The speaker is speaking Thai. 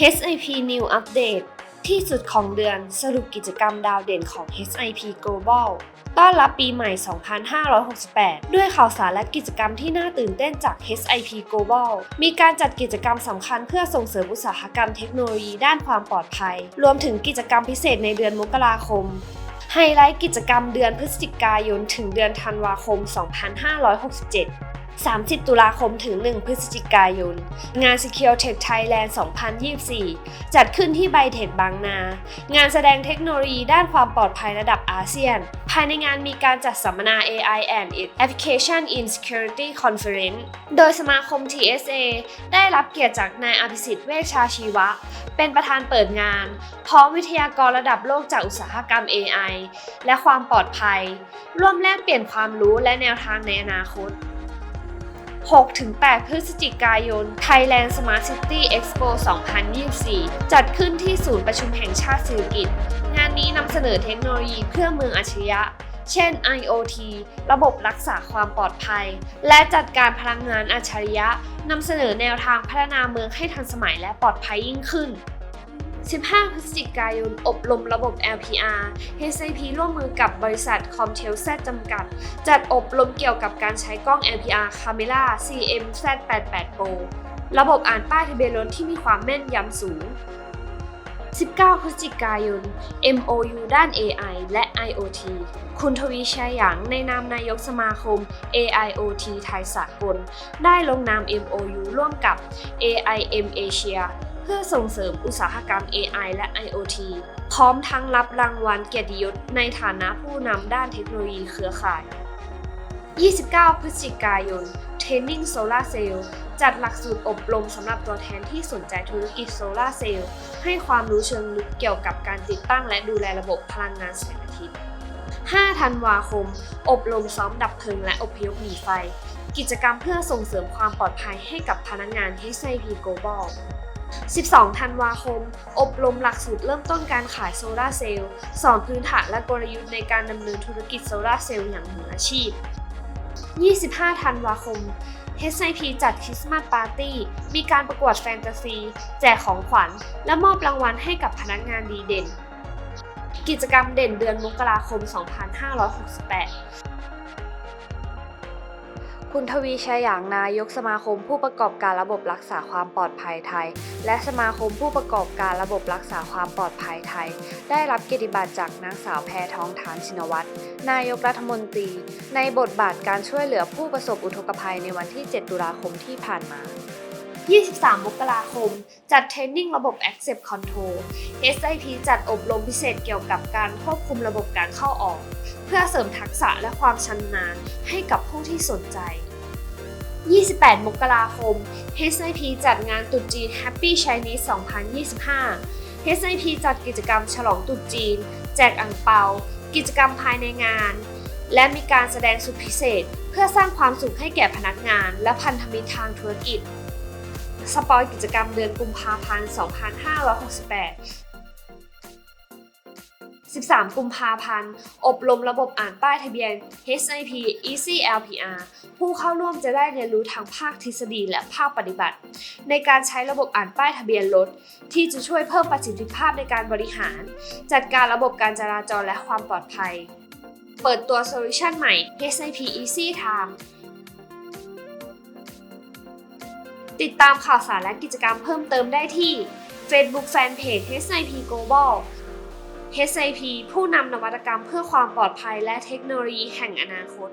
HIP New Update ที่สุดของเดือนสรุปกิจกรรมดาวเด่นของ HIP Global ต้อนรับปีใหม่ 2568 ด้วยข่าวสารและกิจกรรมที่น่าตื่นเต้นจาก HIP Global มีการจัดกิจกรรมสำคัญเพื่อส่งเสริมอุตสาหกรรมเทคโนโลยีด้านความปลอดภัย รวมถึงกิจกรรมพิเศษในเดือนมกราคม ไฮไลท์กิจกรรมเดือนพฤศจิกายนถึงเดือนธันวาคม 2567 30 ตุลาคมถึง 1 พฤศจิกายน งาน Secure Tech Thailand 2024 จัดขึ้นที่ไบเทคบางนา งานแสดงเทคโนโลยีด้านความปลอดภัยระดับอาเซียน ภายในงานมีการจัดสัมมนา AI and its Application in Security Conference โดยสมาคม TSA ได้รับเกียรติจากนายอภิสิทธิ์เวชชาชีวะ เป็นประธานเปิดงาน พร้อมวิทยากรระดับโลกจากอุตสาหกรรม AI และความปลอดภัย ร่วมแลกเปลี่ยนความรู้และแนวทางในอนาคต 6-8 พฤศจิกายน Thailand Smart City Expo 2024 จัดขึ้นที่ศูนย์ประชุมแห่งชาติสิริกิติ์งานนี้นำเสนอเทคโนโลยีเพื่อเมืองอัจฉริยะ เช่น IoT ระบบรักษาความปลอดภัย และจัดการพลังงานอัจฉริยะนำเสนอแนวทางพัฒนาเมืองให้ทันสมัยและปลอดภัยยิ่งขึ้น 15 พฤศจิกายน อบรมระบบ LPR SAP ร่วมมือกับบริษัท Comtel Z จำกัด จัดอบรมเกี่ยวกับการใช้กล้อง LPR Camera CM Z88 Pro ระบบอ่านป้ายทะเบียนรถที่มีความแม่นยำสูง 19 พฤศจิกายน MOU ด้าน AI และ IoT คุณทวีชัยหยางในนามนายกสมาคม AIoT ไทยสากล ได้ลงนาม MOU ร่วมกับ AIM Asia พื่อส่งเสริมอุตสาหกรรม AI และ IoT พร้อมทั้งรับรางวัลเกียรติยศในฐานะผู้นำด้านเทคโนโลยีเครือข่าย 29 พฤศจิกายน Training Solar Cell จัดหลักสูตรอบรมสำหรับตัวแทนที่สนใจธุรกิจโซลาร์เซลล์ให้ความรู้เชิงลึกเกี่ยวกับการติดตั้งและดูแลระบบพลังงานแสงอาทิตย์ 5 ธันวาคม อบรมซ้อมดับเพลิงและอพยพหนีไฟ กิจกรรมเพื่อส่งเสริมความปลอดภัยให้กับพนักงาน SIP Global 12 ธันวาคม อบรมหลักสูตรเริ่มต้นการขายโซลาร์เซลล์ สอนพื้นฐานและกลยุทธ์ในการดำเนินธุรกิจโซลาร์เซลล์อย่างมืออาชีพ 25 ธันวาคม SIP จัดคริสต์มาสปาร์ตี้ มีการประกวดแฟนตาซี แจกของขวัญ และมอบรางวัลให้กับพนักงานดีเด่น กิจกรรมเด่นเดือนมกราคม 2568 คุณทวีชัยหยางนายกสมาคมผู้ประกอบการระบบรักษาความปลอดภัยไทย และสมาคมผู้ประกอบการระบบรักษาความปลอดภัยไทย ได้รับเกียรติบัตรจากนางสาวแพทองทานชินวัตรนายกรัฐมนตรี ในบทบาทการช่วยเหลือผู้ประสบอุทกภัยในวันที่ 7 ตุลาคมที่ผ่านมา 23 มกราคม จัดเทรนนิ่งระบบ Accept Control SIP จัดอบรมพิเศษเกี่ยวกับการควบคุมระบบการเข้าออก เพื่อเสริมทักษะและความชำนาญให้กับผู้ที่สนใจ 28 มกราคม SIP จัดงานตรุษจีน Happy Chinese 2025 SIP จัดกิจกรรมฉลองตรุษจีน แจกอ่งเปา กิจกรรมภายในงาน และมีการแสดงสุดพิเศษ เพื่อสร้างความสุขให้แก่พนักงาน และพันธมิตรทางธุรกิจ สปอยกิจกรรมเดือนกุมภาพันธ์ 2568 13 กุมภาพันธ์ อบรมระบบอ่านป้ายทะเบียน HIP Easy LPR ผู้เข้าร่วมจะได้เรียนรู้ทั้งภาคทฤษฎีและภาคปฏิบัติ ในการใช้ระบบอ่านป้ายทะเบียนรถ ที่จะช่วยเพิ่มประสิทธิภาพในการบริหาร จัดการระบบการจราจรและความปลอดภัย เปิดตัวโซลูชันใหม่ HIP Easy Time ติดตามข่าวสารและกิจกรรมเพิ่มเติมได้ที่ Facebook Fanpage SIP Global SIP ผู้นำนวัตกรรมเพื่อความปลอดภัยและเทคโนโลยีแห่งอนาคต